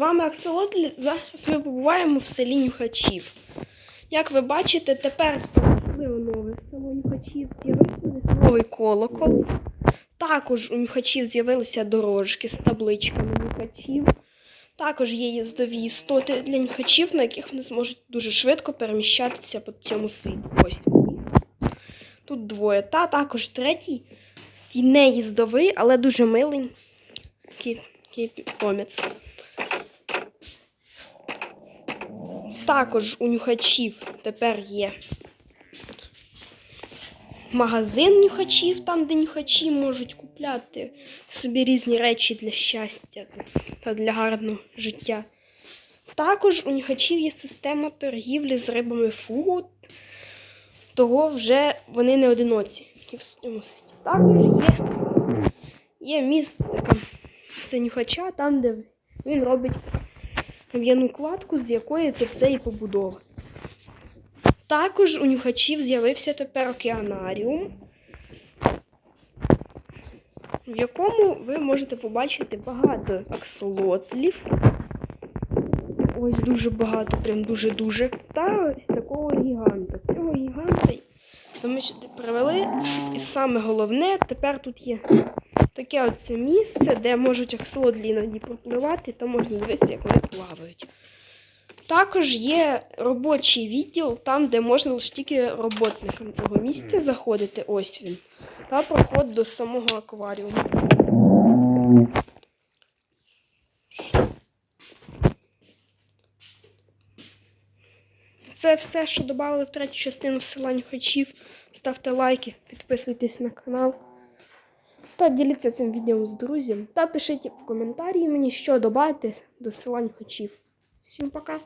вами Акселотль. Зараз ми побуваємо в селі Нюхачів. Як ви бачите, тепер можливо нове село Нюхачів. З'явився новий колокол. Також у Нюхачів з'явилися дорожки з табличками Нюхачів. Також є їздові істоти для нюхачів, на яких вони зможуть дуже швидко переміщатися по цьому селі. Ось. Тут двоє. Та також третій. Ті не їздовий, але дуже милий. Помець. Також у нюхачів тепер є магазин нюхачів, там, де нюхачі можуть купляти собі різні речі для щастя та для гарного життя. Також у нюхачів є система торгівлі з рибами фуд, того вже вони не одиноці. в цьому світі. Також є, є місце це нюхача, там, де він робить кам'яну кладку, з якої це все і побудовано. Також у нюхачів з'явився тепер океанаріум, в якому ви можете побачити багато аксолотлів. Ось дуже багато, прям дуже-дуже. Та ось такого гіганта. Цього гіганта то ми сюди привели. І саме головне, тепер тут є таке оце місце, де можуть аксолотлі іноді пропливати, та можна дивитися, як вони плавають. Також є робочий відділ, там, де можна лише тільки роботникам того місця заходити. Ось він. Та проход до самого акваріуму. Це все, що додали в третю частину села Нюхачів. Ставте лайки, підписуйтесь на канал. Та діліться цим відео з друзями. Та пишіть в коментарі мені, що додати до села хочів. Всім пока!